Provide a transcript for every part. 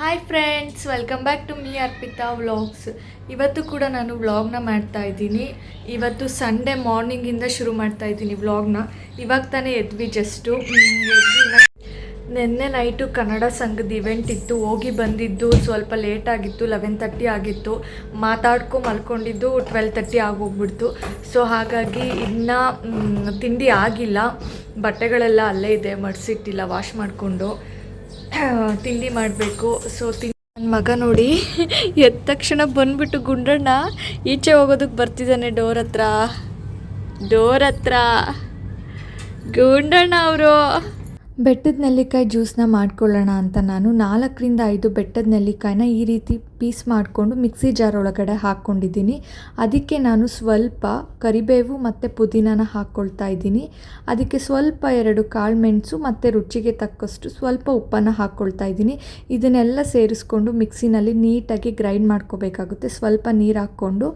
Hi friends welcome back to me Arpitha vlogs ಇವತ್ತು ಕೂಡ ನಾನು ವ್ಲಾಗ್ನ ಮಾಡ್ತಾ ಇದ್ದೀನಿ. ಇವತ್ತು ಸಂಡೇ ಮಾರ್ನಿಂಗಿಂದ ಶುರು ಮಾಡ್ತಾ ಇದ್ದೀನಿ ವ್ಲಾಗ್ನ ಇವಾಗ ತಾನೇ ಎದ್ವಿ ಜಸ್ಟು ನಿನ್ನೆ ನೈಟು ಕನ್ನಡ ಸಂಘದ ಇವೆಂಟ್ ಇತ್ತು. ಹೋಗಿ ಬಂದಿದ್ದು, ಸ್ವಲ್ಪ ಲೇಟ್ ಆಗಿತ್ತು ಲೆವೆನ್ ತರ್ಟಿ ಆಗಿತ್ತು. ಮಾತಾಡ್ಕೊ ಮಲ್ಕೊಂಡಿದ್ದು ಟ್ವೆಲ್ ತರ್ಟಿ ಆಗೋಗ್ಬಿಡ್ತು. ಸೊ ಹಾಗಾಗಿ ಇನ್ನೂ ತಿಂಡಿ ಆಗಿಲ್ಲ. ಬಟ್ಟೆಗಳೆಲ್ಲ ಅಲ್ಲೇ ಇದೆ, ಮಡಿಸಿಟ್ಟಿಲ್ಲ ವಾಶ್ ಮಾಡಿಕೊಂಡು. ತಿಂಡಿ ಮಾಡಬೇಕು. ಸೊ ತಿಂಡಿ ನನ್ನ ಮಗ ನೋಡಿ, ಎದ್ದ ತಕ್ಷಣ ಬಂದ್ಬಿಟ್ಟು ಗುಂಡಣ್ಣ ಈಚೆ ಹೋಗೋದಕ್ಕೆ ಬರ್ತಿದ್ದಾನೆ ಡೋರ್ ಹತ್ರ. ಡೋರ್ ಹತ್ರ. ಗುಂಡಣ್ಣ ಅವರು. ಬೆಟ್ಟದ ನೆಲ್ಲಿಕಾಯಿ ಜ್ಯೂಸ್ನ ಮಾಡ್ಕೊಳ್ಳೋಣ ಅಂತ ನಾನು ನಾಲ್ಕರಿಂದ ಐದು ಬೆಟ್ಟದ ನೆಲ್ಲಿಕಾಯಿನ ಈ ರೀತಿ ಪೀಸ್ ಮಾಡಿಕೊಂಡು ಮಿಕ್ಸಿ ಜಾರ್ ಒಳಗಡೆ ಹಾಕ್ಕೊಂಡಿದ್ದೀನಿ. ಅದಕ್ಕೆ ನಾನು ಸ್ವಲ್ಪ ಕರಿಬೇವು ಮತ್ತು ಪುದೀನಾನ ಹಾಕ್ಕೊಳ್ತಾ ಇದ್ದೀನಿ. ಅದಕ್ಕೆ ಸ್ವಲ್ಪ ಎರಡು ಕಾಳು ಮೆಣಸು ಮತ್ತು ರುಚಿಗೆ ತಕ್ಕಷ್ಟು ಸ್ವಲ್ಪ ಉಪ್ಪನ್ನು ಹಾಕ್ಕೊಳ್ತಾ ಇದ್ದೀನಿ. ಇದನ್ನೆಲ್ಲ ಸೇರಿಸ್ಕೊಂಡು ಮಿಕ್ಸಿನಲ್ಲಿ ನೀಟಾಗಿ ಗ್ರೈಂಡ್ ಮಾಡ್ಕೋಬೇಕಾಗುತ್ತೆ. ಸ್ವಲ್ಪ ನೀರು ಹಾಕ್ಕೊಂಡು.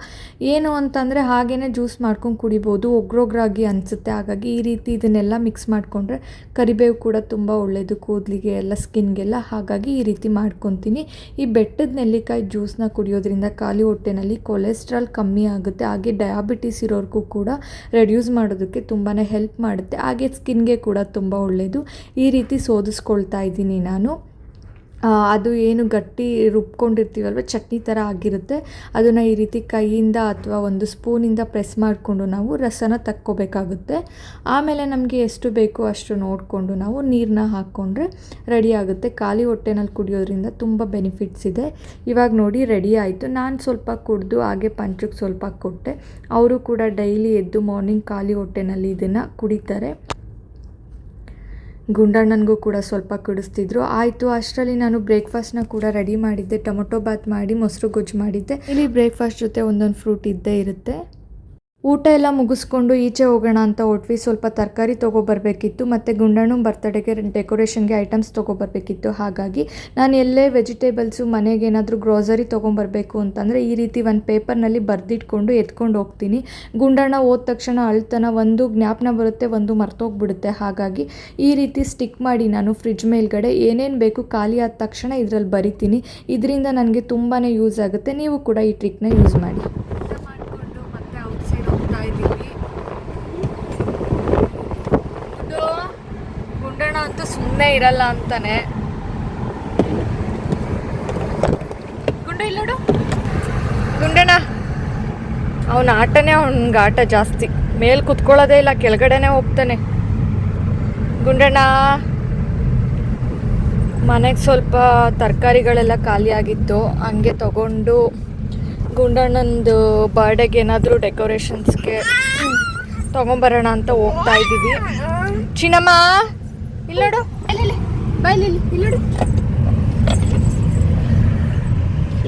ಏನು ಅಂತಂದರೆ ಹಾಗೇ ಜ್ಯೂಸ್ ಮಾಡ್ಕೊಂಡು ಕುಡಿಬೋದು. ಒಗ್ರೊಗ್ರಾಗಿ ಅನಿಸುತ್ತೆ. ಹಾಗಾಗಿ ಈ ರೀತಿ ಇದನ್ನೆಲ್ಲ ಮಿಕ್ಸ್ ಮಾಡಿಕೊಂಡ್ರೆ ಕರಿಬೇವು ಕೂಡ ತುಂಬ ಒಳ್ಳೆಯದು ಕೂದಲಿಗೆ ಎಲ್ಲ, ಸ್ಕಿನ್ಗೆಲ್ಲ ಹಾಗಾಗಿ ಈ ರೀತಿ ಮಾಡ್ಕೊತೀನಿ. ಈ ಬೆಟ್ಟದ ನೆಲ್ಲಿಕಾಯಿ ಜ್ಯೂಸ್ನ ಕುಡಿಯೋದ್ರಿಂದ ಖಾಲಿ ಹೊಟ್ಟೆನಲ್ಲಿ ಕೊಲೆಸ್ಟ್ರಾಲ್ ಕಮ್ಮಿ ಆಗುತ್ತೆ. ಹಾಗೆ ಡಯಾಬಿಟಿಸ್ ಇರೋರಿಗೂ ಕೂಡ ರೆಡ್ಯೂಸ್ ಮಾಡೋದಕ್ಕೆ ತುಂಬಾ ಹೆಲ್ಪ್ ಮಾಡುತ್ತೆ. ಹಾಗೆ ಸ್ಕಿನ್ಗೆ ಕೂಡ ತುಂಬ ಒಳ್ಳೆಯದು ಈ ರೀತಿ ಸೋದಿಸ್ಕೊಳ್ತಾ ಇದ್ದೀನಿ ನಾನು. ಅದು ಏನು ಗಟ್ಟಿ ರುಬ್ಕೊಂಡಿರ್ತೀವಲ್ವ? ಚಟ್ನಿ ಥರ ಆಗಿರುತ್ತೆ. ಅದನ್ನು ಈ ರೀತಿ ಕೈಯಿಂದ ಅಥವಾ ಒಂದು ಸ್ಪೂನಿಂದ ಪ್ರೆಸ್ ಮಾಡಿಕೊಂಡು ನಾವು ರಸನ ತಕ್ಕೋಬೇಕಾಗುತ್ತೆ. ಆಮೇಲೆ ನಮಗೆ ಎಷ್ಟು ಬೇಕೋ ಅಷ್ಟು ನೋಡಿಕೊಂಡು ನಾವು ನೀರನ್ನ ಹಾಕ್ಕೊಂಡ್ರೆ ರೆಡಿ ಆಗುತ್ತೆ. ಖಾಲಿ ಹೊಟ್ಟೆನಲ್ಲಿ ಕುಡಿಯೋದ್ರಿಂದ ತುಂಬ ಬೆನಿಫಿಟ್ಸ್ ಇದೆ. ಇವಾಗ ನೋಡಿ ರೆಡಿ ಆಯಿತು. ನಾನು ಸ್ವಲ್ಪ ಕುಡಿದು ಹಾಗೆ ಪಂಚಕ್ಕೆ ಸ್ವಲ್ಪ ಕೊಟ್ಟೆ. ಅವರು ಕೂಡ ಡೈಲಿ ಎದ್ದು ಮಾರ್ನಿಂಗ್ ಖಾಲಿ ಹೊಟ್ಟೆನಲ್ಲಿ ಇದನ್ನು ಕುಡಿತಾರೆ. ಗುಂಡಣ್ಣನಿಗೂ ಕೂಡ ಸ್ವಲ್ಪ ಕುಡಿಸ್ತಿದ್ರು. ಆಯಿತು, ಅಷ್ಟರಲ್ಲಿ ನಾನು ಬ್ರೇಕ್ಫಾಸ್ಟ್ನ ಕೂಡ ರೆಡಿ ಮಾಡಿದ್ದೆ. ಟೊಮೊಟೊ ಬಾತ್ ಮಾಡಿ, ಮೊಸರು ಗೊಜ್ಜು ಮಾಡಿದ್ದೆ. ಇಲ್ಲಿ ಬ್ರೇಕ್ಫಾಸ್ಟ್ ಜೊತೆ ಒಂದೊಂದು ಫ್ರೂಟ್ ಇದ್ದೇ ಇರುತ್ತೆ. ಊಟ ಎಲ್ಲ ಮುಗಿಸ್ಕೊಂಡು ಈಚೆ ಹೋಗೋಣ ಅಂತ ಹೊಟ್ವಿ ಸ್ವಲ್ಪ ತರಕಾರಿ ತೊಗೊಬರ್ಬೇಕಿತ್ತು ಮತ್ತು ಗುಂಡಣ್ಣು ಬರ್ತಡೆಗೆ ಡೆಕೋರೇಷನ್ಗೆ ಐಟಮ್ಸ್ ತೊಗೊಬರ್ಬೇಕಿತ್ತು. ಹಾಗಾಗಿ ನಾನು ಎಲ್ಲೇ ವೆಜಿಟೇಬಲ್ಸು ಮನೆಗೆ ಏನಾದರೂ ಗ್ರೋಸರಿ ತೊಗೊಂಬರ್ಬೇಕು ಅಂತಂದರೆ ಈ ರೀತಿ ಒಂದು ಪೇಪರ್ನಲ್ಲಿ ಬರೆದಿಟ್ಕೊಂಡು ಎತ್ಕೊಂಡು ಹೋಗ್ತೀನಿ. ಗುಂಡಣ್ಣ ಹೋದ ತಕ್ಷಣ ಅಳ್ತನ ಒಂದು ಜ್ಞಾಪನ ಬರುತ್ತೆ, ಒಂದು ಮರ್ತೋಗ್ಬಿಡುತ್ತೆ. ಹಾಗಾಗಿ ಈ ರೀತಿ ಸ್ಟಿಕ್ ಮಾಡಿ ನಾನು ಫ್ರಿಜ್ ಮೇಲ್ಗಡೆ ಏನೇನು ಬೇಕು ಖಾಲಿ ಆದ ತಕ್ಷಣ ಇದರಲ್ಲಿ ಬರಿತೀನಿ. ಇದರಿಂದ ನನಗೆ ತುಂಬಾ ಯೂಸ್ ಆಗುತ್ತೆ. ನೀವು ಕೂಡ ಈ ಟ್ರಿಕ್ನ ಯೂಸ್ ಮಾಡಿ ಮಾಡಿಕೊಂಡು ಮತ್ತೆ ಔಟ್ಸೈಡ್ ಹೋಗ್ತಾ ಇದ್ದೀವಿ ಇದು ಗುಂಡಣ್ಣ ಅಂತೂ ಸುಮ್ಮನೆ ಇರಲ್ಲ ಅಂತಾನೆ. ಗುಂಡ ಇಲ್ಲ ನೋಡು. ಗುಂಡಣ್ಣ ಅವನ ಆಟನೇ ಅವನಿಗೆ ಆಟ ಜಾಸ್ತಿ. ಮೇಲೆ ಕುತ್ಕೊಳ್ಳೋದೇ ಇಲ್ಲ, ಕೆಳಗಡೆನೆ ಹೋಗ್ತಾನೆ. ಗುಂಡಣ್ಣ ಮನೆಗೆ ಸ್ವಲ್ಪ ತರಕಾರಿಗಳೆಲ್ಲ ಖಾಲಿಯಾಗಿತ್ತು ಹಂಗೆ ತಗೊಂಡು ಗುಂಡಣ್ಣಂದು ಬರ್ಡೇಗೆ ಏನಾದರೂ ಡೆಕೋರೇಷನ್ಸ್ಗೆ ತೊಗೊಂಬರೋಣ ಅಂತ ಹೋಗ್ತಾ ಇದ್ದೀವಿ. ಚಿನ್ನಮ್ಮ ಇಲ್ಲೋಡು ಅಲ್ಲಿ ಬಾಯ್ಲಿ ಇಲ್ಲಿ ನೋಡು.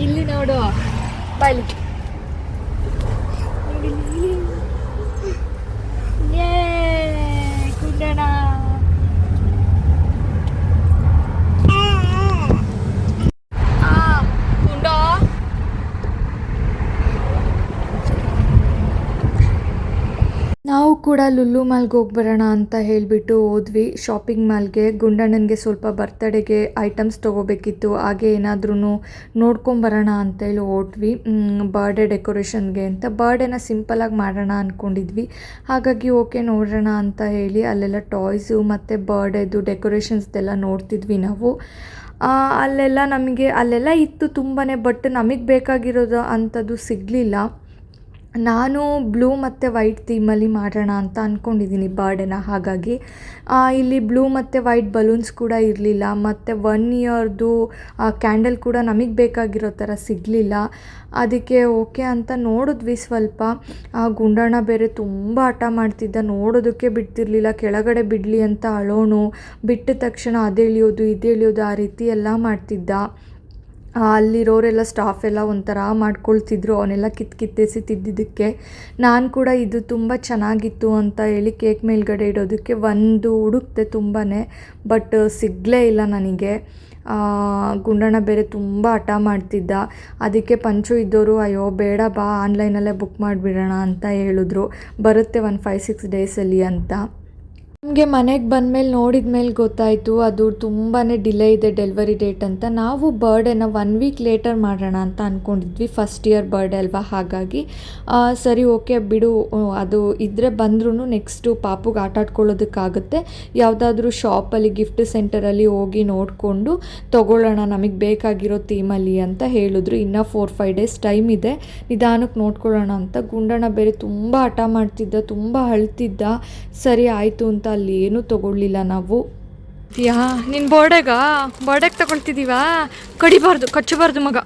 ಇಲ್ಲಿ ನೋಡು. ಬಾಯ್ಲಿ ಯೇ ಗುಂಡಣ್ಣ ಆ, ಗುಂಡ ನಾವು ಕೂಡ ಲುಲ್ಲು ಮಾಲ್ಗೆ ಹೋಗ್ಬರೋಣ ಅಂತ ಹೇಳಿಬಿಟ್ಟು ಹೋದ್ವಿ. ಶಾಪಿಂಗ್ ಮಾಲ್ಗೆ. ಗುಂಡಣ್ಣನಿಗೆ ಸ್ವಲ್ಪ ಬರ್ತಡೆಗೆ ಐಟಮ್ಸ್ ತೊಗೋಬೇಕಿತ್ತು. ಹಾಗೆ ಏನಾದ್ರೂ ನೋಡ್ಕೊಂಬರೋಣ ಅಂತೇಳಿ ಹೋದ್ವಿ. ಬರ್ಡೇ ಡೆಕೋರೇಷನ್ಗೆ ಅಂತ. ಬರ್ಡೇನ ಸಿಂಪಲಾಗಿ ಮಾಡೋಣ ಅಂದ್ಕೊಂಡಿದ್ವಿ ಹಾಗಾಗಿ ಓಕೆ ನೋಡೋಣ ಅಂತ ಹೇಳಿ ಅಲ್ಲೆಲ್ಲ ಟಾಯ್ಸು ಮತ್ತು ಬರ್ಡೇದು ಡೆಕೋರೇಷನ್ಸ್ದೆಲ್ಲ ನೋಡ್ತಿದ್ವಿ ನಾವು. ಅಲ್ಲೆಲ್ಲ ನಮಗೆ, ಅಲ್ಲೆಲ್ಲ ಇತ್ತು ತುಂಬಾ ಬಟ್ ನಮಗೆ ಬೇಕಾಗಿರೋದು ಅಂಥದ್ದು ಸಿಗಲಿಲ್ಲ. ನಾನು ಬ್ಲೂ ಮತ್ತು ವೈಟ್ ಥೀಮಲ್ಲಿ ಮಾಡೋಣ ಅಂತ ಅಂದ್ಕೊಂಡಿದ್ದೀನಿ ಬರ್ಡೇನ. ಹಾಗಾಗಿ ಇಲ್ಲಿ ಬ್ಲೂ ಮತ್ತು ವೈಟ್ ಬಲೂನ್ಸ್ ಕೂಡ ಇರಲಿಲ್ಲ. ಮತ್ತು ಒನ್ ಇಯರ್ದು ಕ್ಯಾಂಡಲ್ ಕೂಡ ನಮಗೆ ಬೇಕಾಗಿರೋ ಥರ ಸಿಗಲಿಲ್ಲ. ಅದಕ್ಕೆ ಓಕೆ ಅಂತ ನೋಡಿದ್ವಿ ಸ್ವಲ್ಪ. ಆ ಗುಂಡಣ್ಣ ಬೇರೆ ತುಂಬ ಹಠ ಮಾಡ್ತಿದ್ದ. ನೋಡೋದಕ್ಕೆ ಬಿಡ್ತಿರ್ಲಿಲ್ಲ. ಕೆಳಗಡೆ ಬಿಡಲಿ ಅಂತ ಅಳೋನು ಬಿಟ್ಟ ತಕ್ಷಣ ಅದು ಎಳಿಯೋದು ಆ ರೀತಿ ಎಲ್ಲ ಮಾಡ್ತಿದ್ದ. ಅಲ್ಲಿರೋರೆಲ್ಲ ಸ್ಟಾಫ್ ಎಲ್ಲ ಒಂಥರ ಮಾಡ್ಕೊಳ್ತಿದ್ರು, ಅವನ್ನೆಲ್ಲ ಕಿತ್ತು ಕಿತ್ತೆಸಿ ತಿದ್ದಿದ್ದಕ್ಕೆ. ನಾನು ಕೂಡ ಇದು ತುಂಬ ಚೆನ್ನಾಗಿತ್ತು ಅಂತ ಹೇಳಿ ಕೇಕ್ ಮೇಲ್ಗಡೆ ಇಡೋದಕ್ಕೆ ಒಂದು ಹುಡುಕ್ತೆ ತುಂಬಾ ಬಟ್ ಸಿಗಲೇ ಇಲ್ಲ ನನಗೆ. ಗುಂಡಣ್ಣ ಬೇರೆ ತುಂಬ ಹಠ ಮಾಡ್ತಿದ್ದ. ಅದಕ್ಕೆ ಪಂಚು ಇದ್ದವರು ಅಯ್ಯೋ, ಬೇಡ, ಬಾ ಆನ್ಲೈನಲ್ಲೇ ಬುಕ್ ಮಾಡಿಬಿಡೋಣ ಅಂತ ಹೇಳಿದ್ರು. ಬರುತ್ತೆ ಒಂದು ಫೈವ್ ಸಿಕ್ಸ್ ಡೇಸಲ್ಲಿ ಅಂತ. ನಮಗೆ ಮನೆಗೆ ಬಂದಮೇಲೆ ನೋಡಿದ ಮೇಲೆ ಗೊತ್ತಾಯಿತು, ಅದು ತುಂಬಾ ಡಿಲೇ ಇದೆ ಡೆಲಿವರಿ ಡೇಟ್ ಅಂತ. ನಾವು ಬರ್ಡೇನ ಒನ್ ವೀಕ್ ಲೇಟರ್ ಮಾಡೋಣ ಅಂತ ಅಂದ್ಕೊಂಡಿದ್ವಿ ಫಸ್ಟ್ ಇಯರ್ ಬರ್ಡೇ ಅಲ್ವಾ? ಹಾಗಾಗಿ ಸರಿ, ಓಕೆ, ಬಿಡು ಅದು ಇದ್ದರೆ ಬಂದ್ರೂ ನೆಕ್ಸ್ಟು ಪಾಪುಗೆ ಆಟ ಆಡ್ಕೊಳ್ಳೋದಕ್ಕಾಗುತ್ತೆ. ಯಾವುದಾದ್ರೂ ಶಾಪಲ್ಲಿ, ಗಿಫ್ಟ್ ಸೆಂಟರಲ್ಲಿ ಹೋಗಿ ನೋಡಿಕೊಂಡು ತೊಗೊಳ್ಳೋಣ, ನಮಗೆ ಬೇಕಾಗಿರೋ ಥೀಮಲ್ಲಿ ಅಂತ ಹೇಳಿದ್ರು. ಇನ್ನೂ ಫೋರ್, ಫೈವ್ ಡೇಸ್ ಟೈಮ್ ಇದೆ. ನಿಧಾನಕ್ಕೆ ನೋಡ್ಕೊಳ್ಳೋಣ ಅಂತ. ಗುಂಡಣ್ಣ ಬೇರೆ ತುಂಬ ಹಠ ಮಾಡ್ತಿದ್ದ, ತುಂಬ ಅಳ್ತಿದ್ದ. ಸರಿ, ಆಯಿತು ಅಂತ ಅಲ್ಲಿ ಏನೂ ತಗೊಳ್ಳಿಲ್ಲ ನಾವು. ಯಾ ನಿನ್ನ ಬೋರ್ಡೆಗ? ಬೋರ್ಡೆಗೆ ತಗೊಳ್ತಿದ್ದೀವಾ ಕಡಿಬಾರ್ದು ಕಚ್ಚಬಾರ್ದು ಮಗ.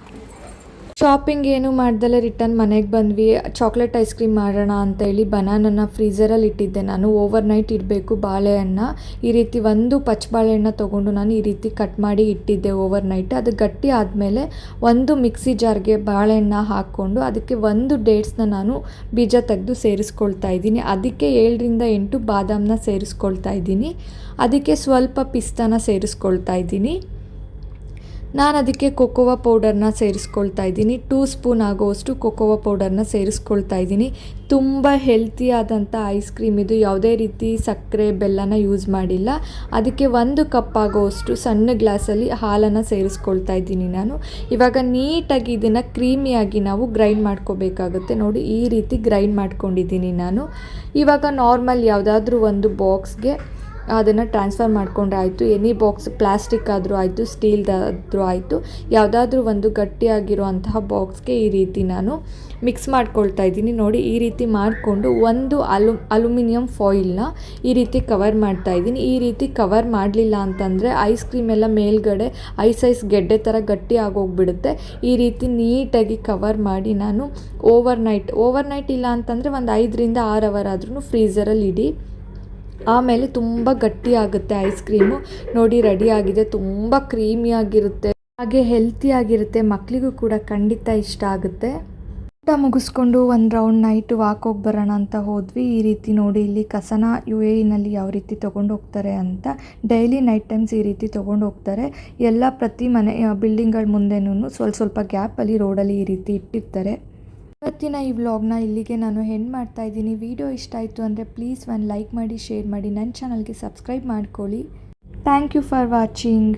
ಶಾಪಿಂಗ್ ಏನು ಮಾಡ್ದಲ್ಲ ರಿಟರ್ನ್ ಮನೆಗೆ ಬಂದ್ವಿ. ಚಾಕ್ಲೇಟ್ ಐಸ್ ಕ್ರೀಮ್ ಮಾಡೋಣ ಅಂತ ಹೇಳಿ ಬನಾನನ್ನ ಫ್ರೀಝರಲ್ಲಿ ಇಟ್ಟಿದ್ದೆ ನಾನು. ಓವರ್ ನೈಟ್ ಇಡಬೇಕು ಬಾಳೆಹಣ್ಣ. ಈ ರೀತಿ ಒಂದು ಪಚ್ಚ ಬಾಳೆಹಣ್ಣ ತೊಗೊಂಡು ನಾನು ಈ ರೀತಿ ಕಟ್ ಮಾಡಿ ಇಟ್ಟಿದ್ದೆ ಓವರ್ ನೈಟ್ ಅದು ಗಟ್ಟಿ ಆದಮೇಲೆ ಒಂದು ಮಿಕ್ಸಿ ಜಾರ್ಗೆ ಬಾಳೆಹಣ್ಣ ಹಾಕ್ಕೊಂಡು ಅದಕ್ಕೆ ಒಂದು ಡೇಟ್ಸ್ನ ನಾನು ಬೀಜ ತೆಗೆದು ಸೇರಿಸ್ಕೊಳ್ತಾ ಇದ್ದೀನಿ. ಅದಕ್ಕೆ ಏಳರಿಂದ ಎಂಟು ಬಾದಾಮನ್ನ ಸೇರಿಸ್ಕೊಳ್ತಾ ಇದ್ದೀನಿ. ಅದಕ್ಕೆ ಸ್ವಲ್ಪ ಪಿಸ್ತಾನ ಸೇರಿಸ್ಕೊಳ್ತಾ ಇದ್ದೀನಿ. ನಾನು ಅದಕ್ಕೆ ಕೊಕೋವಾ ಪೌಡರ್ನ ಸೇರಿಸ್ಕೊಳ್ತಾ ಇದ್ದೀನಿ. ಟೂ ಸ್ಪೂನ್ ಆಗೋವಷ್ಟು ಕೊಕೋವಾ ಪೌಡರ್ನ ಸೇರಿಸ್ಕೊಳ್ತಾ ಇದ್ದೀನಿ. ತುಂಬ ಹೆಲ್ತಿಯಾದಂಥ ಐಸ್ ಕ್ರೀಮ್ ಇದು. ಯಾವುದೇ ರೀತಿ ಸಕ್ಕರೆ, ಬೆಲ್ಲನ ಯೂಸ್ ಮಾಡಿಲ್ಲ. ಅದಕ್ಕೆ ಒಂದು ಕಪ್ ಆಗೋವಷ್ಟು ಸಣ್ಣ ಗ್ಲಾಸಲ್ಲಿ ಹಾಲನ್ನು ಸೇರಿಸ್ಕೊಳ್ತಾ ಇದ್ದೀನಿ ನಾನು. ಇವಾಗ ನೀಟಾಗಿ ಇದನ್ನು ಕ್ರೀಮಿಯಾಗಿ ನಾವು ಗ್ರೈಂಡ್ ಮಾಡ್ಕೋಬೇಕಾಗುತ್ತೆ. ನೋಡಿ, ಈ ರೀತಿ ಗ್ರೈಂಡ್ ಮಾಡ್ಕೊಂಡಿದ್ದೀನಿ ನಾನು. ಇವಾಗ ನಾರ್ಮಲ್ ಯಾವುದಾದ್ರೂ ಒಂದು ಬಾಕ್ಸ್ಗೆ ಅದನ್ನು ಟ್ರಾನ್ಸ್ಫರ್ ಮಾಡಿಕೊಂಡ್ರೆ ಆಯಿತು. ಎನಿ ಬಾಕ್ಸ್ ಪ್ಲಾಸ್ಟಿಕ್ ಆದರೂ ಆಯಿತು ಸ್ಟೀಲ್ದಾದರೂ ಆಯಿತು. ಯಾವುದಾದ್ರೂ ಒಂದು ಗಟ್ಟಿಯಾಗಿರುವಂತಹ ಬಾಕ್ಸ್ಗೆ ಈ ರೀತಿ ನಾನು ಮಿಕ್ಸ್ ಮಾಡ್ಕೊಳ್ತಾ ಇದ್ದೀನಿ. ನೋಡಿ, ಈ ರೀತಿ ಮಾಡಿಕೊಂಡು ಒಂದು ಅಲು, ಅಲ್ಯೂಮಿನಿಯಂ ಫಾಯಿಲ್ನ ಈ ರೀತಿ ಕವರ್ ಮಾಡ್ತಾ ಇದ್ದೀನಿ. ಈ ರೀತಿ ಕವರ್ ಮಾಡಲಿಲ್ಲ ಅಂತಂದರೆ ಐಸ್ ಕ್ರೀಮ್ ಎಲ್ಲ ಮೇಲ್ಗಡೆ ಐಸ್ ಐಸ್ ಗೆಡ್ಡೆ ಥರ ಗಟ್ಟಿ ಆಗೋಗ್ಬಿಡುತ್ತೆ. ಈ ರೀತಿ ನೀಟಾಗಿ ಕವರ್ ಮಾಡಿ ನಾನು ಓವರ್ ನೈಟ್ ಓವರ್ ನೈಟ್ ಇಲ್ಲ ಅಂತಂದರೆ ಒಂದು ಐದರಿಂದ ಆರು ಅವರ್ ಆದ್ರೂ ಫ್ರೀಝರಲ್ಲಿ ಇಡಿ. ಆಮೇಲೆ ತುಂಬ ಗಟ್ಟಿಯಾಗುತ್ತೆ ಐಸ್ ಕ್ರೀಮು ನೋಡಿ ರೆಡಿ ಆಗಿದೆ. ತುಂಬ ಕ್ರೀಮಿಯಾಗಿರುತ್ತೆ ಹಾಗೆ ಹೆಲ್ತಿಯಾಗಿರುತ್ತೆ ಮಕ್ಕಳಿಗೂ ಕೂಡ ಖಂಡಿತ ಇಷ್ಟ ಆಗುತ್ತೆ. ಊಟ ಮುಗಿಸ್ಕೊಂಡು ಒಂದು ರೌಂಡ್ ನೈಟ್ ವಾಕ್ ಹೋಗಿ ಬರೋಣ ಅಂತ ಹೋದ್ವಿ. ಈ ರೀತಿ ನೋಡಿ, ಇಲ್ಲಿ ಕಸನ ಯು ಎ ಇನಲ್ಲಿ ಯಾವ ರೀತಿ ತೊಗೊಂಡು ಹೋಗ್ತಾರೆ ಅಂತ. ಡೈಲಿ ನೈಟ್ ಟೈಮ್ಸ್ ಈ ರೀತಿ ತೊಗೊಂಡು ಹೋಗ್ತಾರೆ. ಎಲ್ಲ ಪ್ರತಿ ಮನೆ ಬಿಲ್ಡಿಂಗ್ಗಳ ಮುಂದೆನೂ ಸ್ವಲ್ಪ ಸ್ವಲ್ಪ ಗ್ಯಾಪಲ್ಲಿ ರೋಡಲ್ಲಿ ಈ ರೀತಿ ಇಟ್ಟಿರ್ತಾರೆ. ಇವತ್ತಿನ ಈ ವ್ಲಾಗ್ನ ಇಲ್ಲಿಗೆ ನಾನು ಹೆಣ್ಣು ಮಾಡ್ತಾ ಇದ್ದೀನಿ. ವಿಡಿಯೋ ಇಷ್ಟ ಆಯಿತು ಅಂದರೆ ಪ್ಲೀಸ್ ಒಂದು ಲೈಕ್ ಮಾಡಿ ಶೇರ್ ಮಾಡಿ. ನನ್ನ ಚಾನಲ್ಗೆ ಸಬ್ಸ್ಕ್ರೈಬ್ ಮಾಡ್ಕೊಳ್ಳಿ. Thank you for watching